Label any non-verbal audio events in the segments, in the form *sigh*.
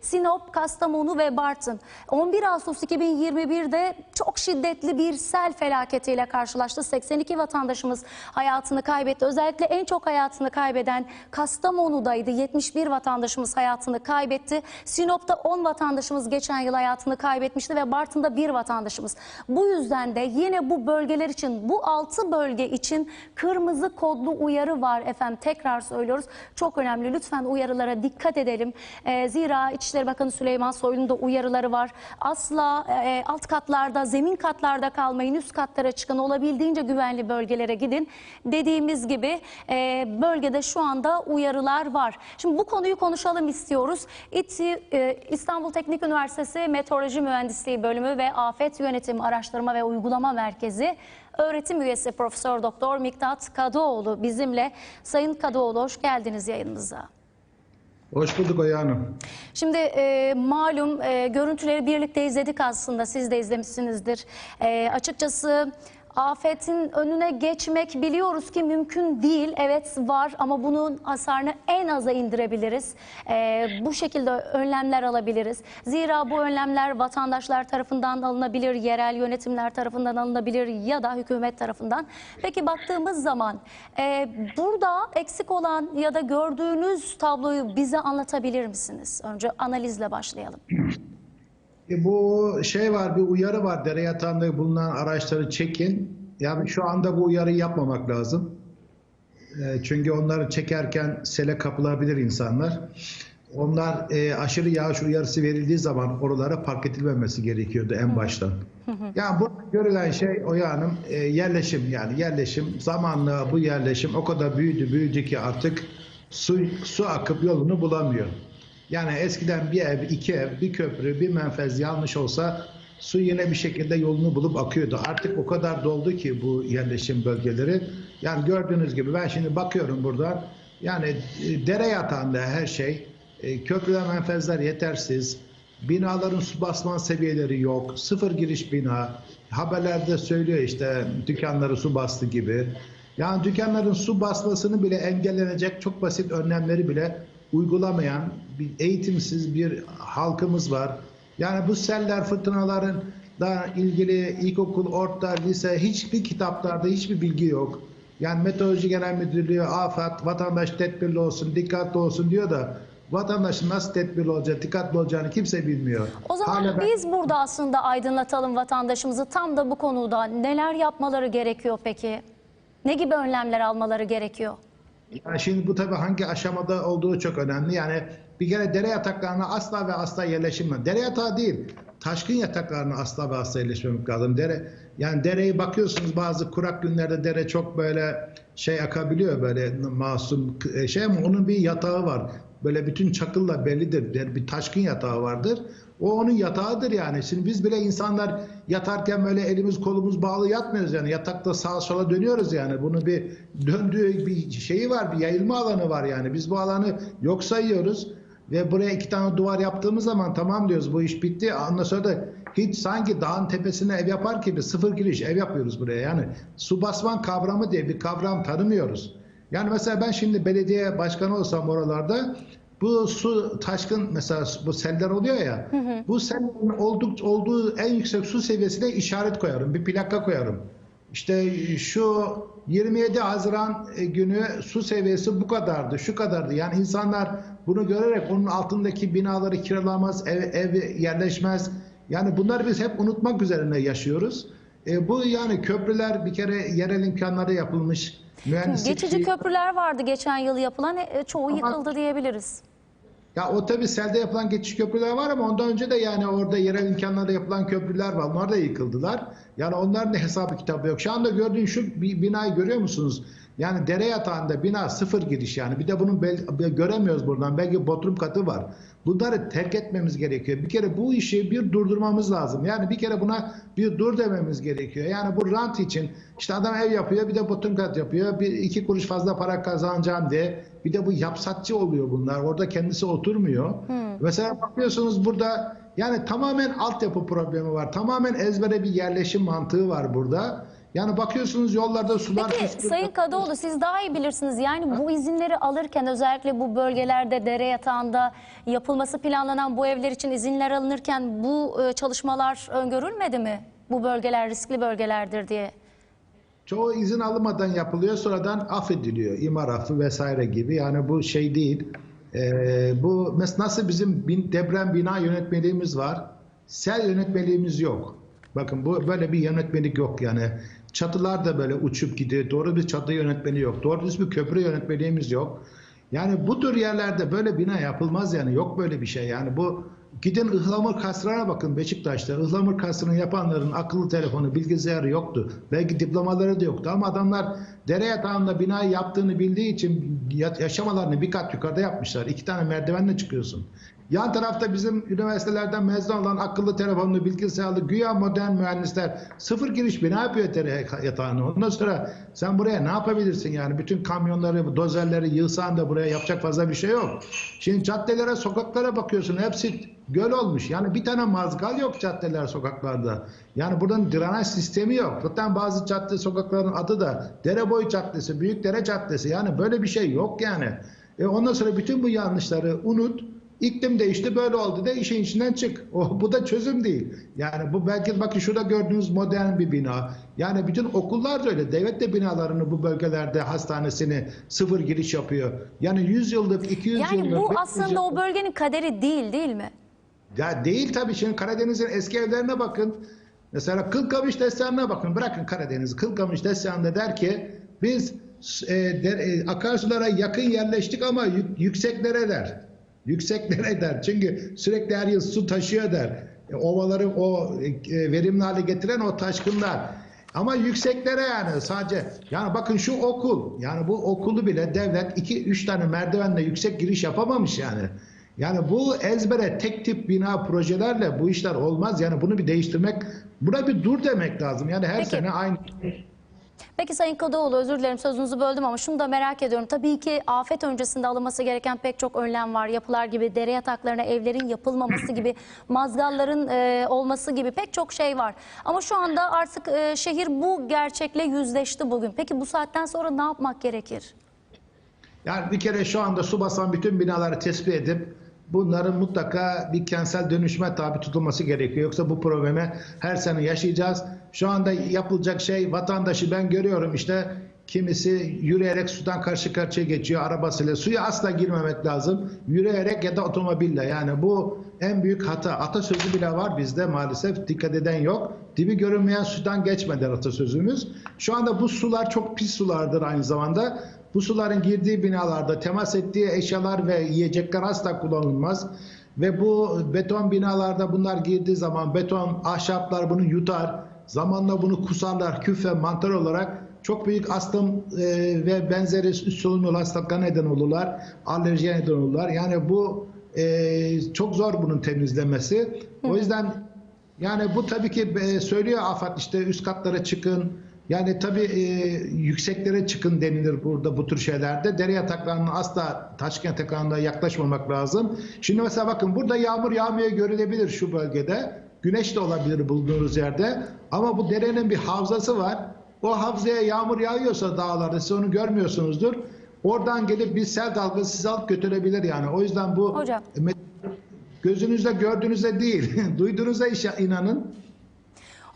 Sinop, Kastamonu ve Bartın 11 Ağustos 2021'de çok şiddetli bir sel felaketiyle karşılaştı. 82 vatandaşımız hayatını kaybetti. Özellikle en çok hayatını kaybeden Kastamonu'daydı. 71 vatandaşımız hayatını kaybetti. Sinop'ta 10 vatandaşımız geçen yıl hayatını kaybetmişti ve Bartın'da bir vatandaşımız. Bu yüzden de yine bu bölgeler için bu 6 bölge için kırmızı kodlu uyarı var efendim. Tekrar söylüyoruz. Çok önemli. Lütfen uyarılara dikkat edelim. Ee, zira İçişleri Bakanı Süleyman Soylu'nun da uyarıları var. Asla e, alt katlarda, zemin katlarda kalmayın. Üst katlara çıkın. Olabildiğince güvenli bölgelere gidin. Dediğimiz gibi e, bölgede şu anda uyarılar var. Şimdi bu konuyu konuşalım istiyoruz. İTÜ, e, İstanbul Teknik Üniversitesi Meteoroloji Mühendisliği Bölümü ve Afet Yönetim Araştırma ve Uygulama Merkezi öğretim üyesi Profesör Doktor Miktat Kadıoğlu bizimle. Sayın Kadıoğlu hoş geldiniz yayınımıza. Hoş bulduk Oya Hanım. Şimdi e, malum e, görüntüleri birlikte izledik aslında siz de izlemişsinizdir. E, açıkçası afetin önüne geçmek biliyoruz ki mümkün değil. Evet var ama bunun hasarını en aza indirebiliriz. E, bu şekilde önlemler alabiliriz. Zira bu önlemler vatandaşlar tarafından alınabilir, yerel yönetimler tarafından alınabilir ya da hükümet tarafından. Peki baktığımız zaman e, burada eksik olan ya da gördüğünüz tabloyu bize anlatabilir misiniz? Önce analizle başlayalım. *clears throat* E, bu şey var, bir uyarı var. Dere yatağında bulunan araçları çekin. Yani şu anda bu uyarıyı yapmamak lazım. E, çünkü onları çekerken sele kapılabilir insanlar. Onlar e, aşırı yağış uyarısı verildiği zaman oralara park edilmemesi gerekiyordu en baştan. Yani bu görülen şey Oya Hanım e, yerleşim yani yerleşim zamanla bu yerleşim o kadar büyüdü büyüdü ki artık su su akıp yolunu bulamıyor. Yani eskiden bir ev, iki ev, bir köprü, bir menfez yanlış olsa su yine bir şekilde yolunu bulup akıyordu. Artık o kadar doldu ki bu yerleşim bölgeleri. Yani gördüğünüz gibi ben şimdi bakıyorum buradan. Yani e, dere yatağında her şey. E, köprüler, menfezler yetersiz. Binaların su basma seviyeleri yok. Sıfır giriş bina. Haberlerde söylüyor işte dükkanları su bastı gibi. Yani dükkanların su basmasını bile engellenecek çok basit önlemleri bile uygulamayan bir eğitimsiz bir halkımız var. Yani bu seller, fırtınaların da ilgili ilkokul, orta, lise hiçbir kitaplarda hiçbir bilgi yok. Yani Meteoroloji Genel Müdürlüğü, AFAD, vatandaş tedbirli olsun, dikkatli olsun diyor da vatandaşın nasıl tedbirli olacak, dikkatli olacağını kimse bilmiyor. O zaman Hala ben- biz burada aslında aydınlatalım vatandaşımızı tam da bu konuda. Neler yapmaları gerekiyor peki? Ne gibi önlemler almaları gerekiyor? Yani şimdi bu tabii hangi aşamada olduğu çok önemli. Yani bir kere dere yataklarına asla ve asla yerleşilmez. Dere yatağı değil, taşkın yataklarına asla ve asla yerleşmemek lazım. Dere, yani dereyi bakıyorsunuz bazı kurak günlerde dere çok böyle şey akabiliyor böyle masum e, şey ama onun bir yatağı var. Böyle bütün çakılla bellidir. Bir taşkın yatağı vardır. O onun yatağıdır yani. Şimdi biz bile insanlar yatarken böyle elimiz kolumuz bağlı yatmıyoruz yani. Yatakta sağa sola dönüyoruz yani. Bunun bir döndüğü bir şeyi var, bir yayılma alanı var yani. Biz bu alanı yok sayıyoruz. Ve buraya iki tane duvar yaptığımız zaman tamam diyoruz bu iş bitti. Ondan sonra da hiç sanki dağın tepesine ev yapar gibi sıfır giriş ev yapıyoruz buraya. Yani su basman kavramı diye bir kavram tanımıyoruz. Yani mesela ben şimdi belediye başkanı olsam oralarda bu su taşkın mesela bu seller oluyor ya. Bu sellerin olduk, olduğu en yüksek su seviyesine işaret koyarım. Bir plaka koyarım. İşte şu 27 Haziran e, günü su seviyesi bu kadardı, şu kadardı. Yani insanlar bunu görerek onun altındaki binaları kiralamaz, ev, ev yerleşmez. Yani bunları biz hep unutmak üzerine yaşıyoruz. E, bu yani köprüler bir kere yerel imkanlarda yapılmış. Mühendislik Geçici köprüler vardı geçen yıl yapılan e, çoğu yıkıldı diyebiliriz. Ya o tabii selde yapılan geçiş köprüler var ama ondan önce de yani orada yerel imkanlarda yapılan köprüler var. Onlar da yıkıldılar. Yani onların da hesabı kitabı yok. Şu anda gördüğün şu binayı görüyor musunuz? Yani dere yatağında bina sıfır giriş yani. Bir de bunun göremiyoruz buradan. Belki bodrum katı var. Bunları terk etmemiz gerekiyor. Bir kere bu işi bir durdurmamız lazım. Yani bir kere buna bir dur dememiz gerekiyor. Yani bu rant için işte adam ev yapıyor bir de bodrum kat yapıyor. Bir iki kuruş fazla para kazanacağım diye. Bir de bu yapsatçı oluyor bunlar. Orada kendisi oturmuyor. Mesela bakıyorsunuz burada yani tamamen altyapı problemi var. Tamamen ezbere bir yerleşim mantığı var burada. Yani bakıyorsunuz yollarda sular Peki fışkırıyor. Sayın Kadıoğlu siz daha iyi bilirsiniz. Yani bu izinleri alırken özellikle bu bölgelerde dere yatağında yapılması planlanan bu evler için izinler alınırken bu e, çalışmalar öngörülmedi mi? Bu bölgeler riskli bölgelerdir diye. Çoğu izin alınmadan yapılıyor sonradan affediliyor. İmar affı vesaire gibi. Yani bu şey değil. Ee, bu nasıl bizim bin- deprem bina yönetmeliğimiz var. Sel yönetmeliğimiz yok. Bakın bu böyle bir yönetmelik yok yani. Çatılar da böyle uçup gidiyor. Doğru bir çatı yönetmeliği yok. Doğru düz bir köprü yönetmeliğimiz yok. Yani bu tür yerlerde böyle bina yapılmaz yani. Yok böyle bir şey yani. Bu gidin Ihlamur Kasrı'na bakın Beşiktaş'ta. Ihlamur Kasrı'nı yapanların akıllı telefonu, bilgisayarı yoktu. Belki diplomaları da yoktu ama adamlar dere yatağında binayı yaptığını bildiği için ya- yaşamalarını bir kat yukarıda yapmışlar. İki tane merdivenle çıkıyorsun. Yan tarafta bizim üniversitelerden mezun olan akıllı telefonlu, bilgisayarlı, güya modern mühendisler sıfır giriş bina yapıyor dere yatağını. Ondan sonra sen buraya ne yapabilirsin yani? Bütün kamyonları, dozerleri yığsan da buraya yapacak fazla bir şey yok. Şimdi caddelere, sokaklara bakıyorsun hepsi göl olmuş. Yani bir tane mazgal yok caddeler, sokaklarda. Yani buradan drenaj sistemi yok. Zaten bazı cadde sokakların adı da Dereboy Caddesi, Büyükdere Caddesi. Yani böyle bir şey yok yani. E ondan sonra bütün bu yanlışları unut. İklim değişti böyle oldu da işin içinden çık. O, bu da çözüm değil. Yani bu belki bakın şurada gördüğünüz modern bir bina. Yani bütün okullar da öyle. Devlet de binalarını bu bölgelerde hastanesini sıfır giriş yapıyor. Yani 100 yıllık, 200 Yani yıllık... bu 500 aslında o bölgenin kaderi değil değil mi? ya değil tabii şimdi Karadeniz'in eski evlerine bakın. Mesela Kılkamış destanına bakın. Bırakın Karadeniz'i. Kılkamış destanında der ki biz e, der- e, akarsulara yakın yerleştik ama yük- yükseklere der. Yükseklere *laughs* der. Çünkü sürekli her yıl su taşıyor der. E, ovaları o e, verimli hale getiren o taşkınlar. Ama yükseklere yani sadece yani bakın şu okul yani bu okulu bile devlet 2-3 tane merdivenle yüksek giriş yapamamış yani. Yani bu ezbere tek tip bina projelerle bu işler olmaz. Yani bunu bir değiştirmek, buna bir dur demek lazım. Yani her Peki. sene aynı. Peki Sayın Kadıoğlu özür dilerim sözünüzü böldüm ama şunu da merak ediyorum. Tabii ki afet öncesinde alınması gereken pek çok önlem var. Yapılar gibi dere yataklarına evlerin yapılmaması gibi, *clears throat* mazgalların e, olması gibi pek çok şey var. Ama şu anda artık e, şehir bu gerçekle yüzleşti bugün. Peki bu saatten sonra ne yapmak gerekir? Yani bir kere şu anda su basan bütün binaları tespit edip bunların mutlaka bir kentsel dönüşüme tabi tutulması gerekiyor. Yoksa bu problemi her sene yaşayacağız. Şu anda yapılacak şey vatandaşı ben görüyorum işte kimisi yürüyerek sudan karşı karşıya geçiyor arabasıyla. Suya asla girmemek lazım. Yürüyerek ya da otomobille yani bu en büyük hata. Atasözü bile var bizde maalesef dikkat eden yok. Dibi görünmeyen sudan geçmeden atasözümüz. Şu anda bu sular çok pis sulardır aynı zamanda. Bu suların girdiği binalarda temas ettiği eşyalar ve yiyecekler asla kullanılmaz. Ve bu beton binalarda bunlar girdiği zaman beton, ahşaplar bunu yutar. Zamanla bunu kusarlar, küf ve mantar olarak çok büyük astım e, ve benzeri üst solunum yolu hastalıklarına neden olurlar. Alerjiye neden olurlar. Yani bu e, çok zor bunun temizlemesi. O yüzden yani bu tabii ki e, söylüyor AFAD işte üst katlara çıkın. Yani tabii e, yükseklere çıkın denilir burada bu tür şeylerde. Dere yataklarına asla taşkın yataklarına yaklaşmamak lazım. Şimdi mesela bakın burada yağmur yağmıyor görülebilir şu bölgede. Güneş de olabilir bulunduğunuz yerde. Ama bu derenin bir havzası var. O havzaya yağmur yağıyorsa dağlarda siz onu görmüyorsunuzdur. Oradan gelip bir sel dalgası sizi alıp götürebilir yani. O yüzden bu Hocam. gözünüzle gördüğünüzde değil, *laughs* duyduğunuzda inanın.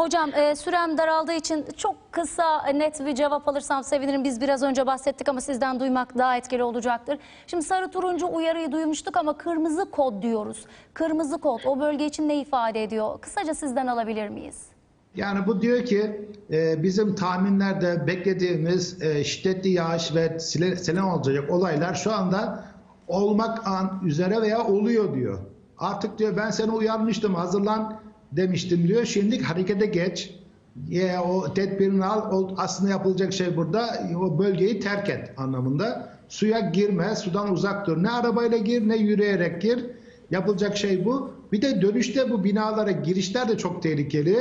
Hocam e, sürem daraldığı için çok kısa net bir cevap alırsam sevinirim. Biz biraz önce bahsettik ama sizden duymak daha etkili olacaktır. Şimdi sarı turuncu uyarıyı duymuştuk ama kırmızı kod diyoruz. Kırmızı kod o bölge için ne ifade ediyor? Kısaca sizden alabilir miyiz? Yani bu diyor ki e, bizim tahminlerde beklediğimiz e, şiddetli yağış ve sele- selen olacak olaylar şu anda olmak an üzere veya oluyor diyor. Artık diyor ben seni uyarmıştım hazırlan demiştim diyor. Şimdi harekete geç. Ya, o tedbirini al. O, aslında yapılacak şey burada o bölgeyi terk et anlamında. Suya girme, sudan uzak dur. Ne arabayla gir ne yürüyerek gir. Yapılacak şey bu. Bir de dönüşte bu binalara girişler de çok tehlikeli.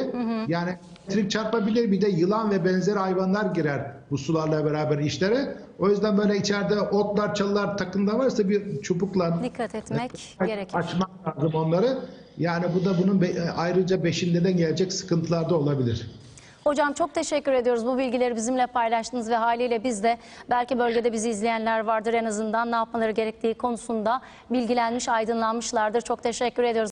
Yani elektrik çarpabilir bir de yılan ve benzeri hayvanlar girer bu sularla beraber işlere. O yüzden böyle içeride otlar, çalılar takımda varsa bir çubukla Dikkat etmek gerekir. açmak lazım onları. Yani bu da bunun ayrıca beşinden gelecek sıkıntılar da olabilir. Hocam çok teşekkür ediyoruz. Bu bilgileri bizimle paylaştınız ve haliyle biz de belki bölgede bizi izleyenler vardır en azından ne yapmaları gerektiği konusunda bilgilenmiş, aydınlanmışlardır. Çok teşekkür ediyoruz.